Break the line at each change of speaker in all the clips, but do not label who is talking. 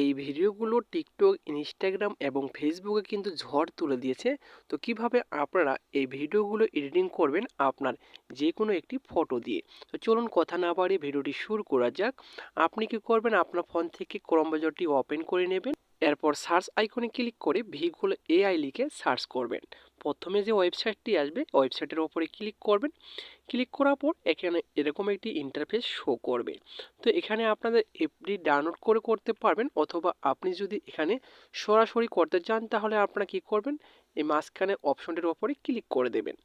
এই ভিডিওগুলো TikTok, Instagram এবং ফেসবুকে কিন্তু ঝড় তুলে দিয়েছে। তো কীভাবে আপনারা এই ভিডিওগুলো এডিটিং করবেন আপনার যে কোনো একটি ফটো দিয়ে? তো চলুন কথা না বাড়িয়ে ভিডিওটি শুরু করা যাক। আপনি কি করবেন? আপনার ফোন থেকে ক্রম বাজারটি ওপেন করে নেবেন। এরপর সার্চ আইকনে ক্লিক করে ভিগুলো এআই লিখে সার্চ করবেন। প্রথমে যে ওয়েবসাইটটি আসবে, ওয়েবসাইটের ওপরে ক্লিক করবেন। ক্লিক করার পর এখানে এরকম একটি ইন্টারফেস শো করবে। তো এখানে আপনাদের এফডি ডাউনলোড করে করতে পারবেন অথবা আপনি যদি এখানে সরাসরি করতে চান তাহলে আপনারা কি করবেন? এই মাঝখানে অপশনটির ওপরে ক্লিক করে দেবেন।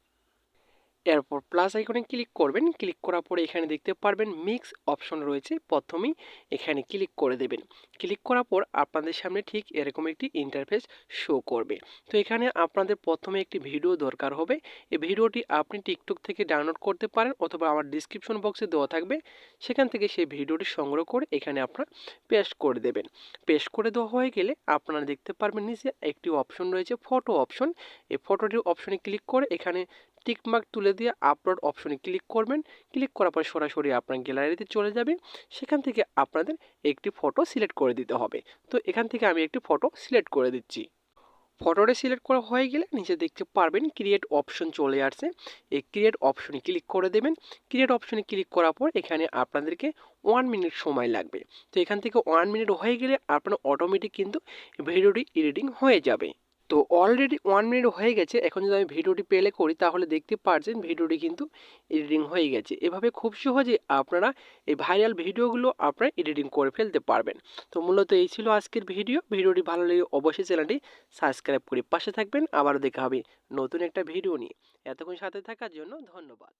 এরপর প্লাস আইকনে ক্লিক করবেন। ক্লিক করার পরে এখানে দেখতে পারবেন মিক্স অপশন রয়েছে প্রথমেই। এখানে ক্লিক করে দেবেন। ক্লিক করার পর আপনাদের সামনে ঠিক এরকম একটি ইন্টারফেস শো করবে। তো এখানে আপনাদের প্রথমে একটি ভিডিও দরকার হবে। এই ভিডিওটি আপনি টিকটক থেকে ডাউনলোড করতে পারেন অথবা আমার ডিসক্রিপশন বক্সে দেওয়া থাকবে। সেখান থেকে সেই ভিডিওটি সংগ্রহ করে এখানে আপনারা পেস্ট করে দেবেন। পেস্ট করে দেওয়া হয়ে গেলে আপনারা দেখতে পারবেন নিচে একটি অপশন রয়েছে ফটো অপশন এই ফটোটির অপশনে ক্লিক করে এখানে টিকমার্ক তুলে দিয়ে আপলোড অপশনে ক্লিক করবেন। ক্লিক করার পর সরাসরি আপনার গ্যালারিতে চলে যাবে। সেখান থেকে আপনাদের একটি ফটো সিলেক্ট করে দিতে হবে। তো এখান থেকে আমি একটি ফটো সিলেক্ট করে দিচ্ছি। ফটোটা সিলেক্ট করা হয়ে গেলে নিচে দেখতে পারবেন ক্রিয়েট অপশন চলে আসছে। এই ক্রিয়েট অপশনে ক্লিক করে দেবেন। ক্রিয়েট অপশনে ক্লিক করার পর এখানে আপনাদেরকে ওয়ান মিনিট সময় লাগবে। তো এখান থেকে ওয়ান মিনিট হয়ে গেলে আপনার অটোমেটিক কিন্তু ভিডিওটি এডিটিং হয়ে যাবে। তো অলরেডি ওয়ান মিনিট হয়ে গেছে। এখন যদি আমি ভিডিওটি প্লে করি, তাহলে দেখতে পারছেন ভিডিওটি কিন্তু এডিটিং হয়ে গেছে। এভাবে খুব সহজে আপনারা এই ভাইরাল ভিডিওগুলো আপনারা এডিটিং করে ফেলতে পারবেন। তো মূলত এই ছিল আজকের ভিডিও। ভিডিওটি ভালো লাগে অবশ্যই চ্যানেলটি সাবস্ক্রাইব করে পাশে থাকবেন। আবারও দেখা হবে নতুন একটা ভিডিও নিয়ে। এতক্ষণ সাথে থাকার জন্য ধন্যবাদ।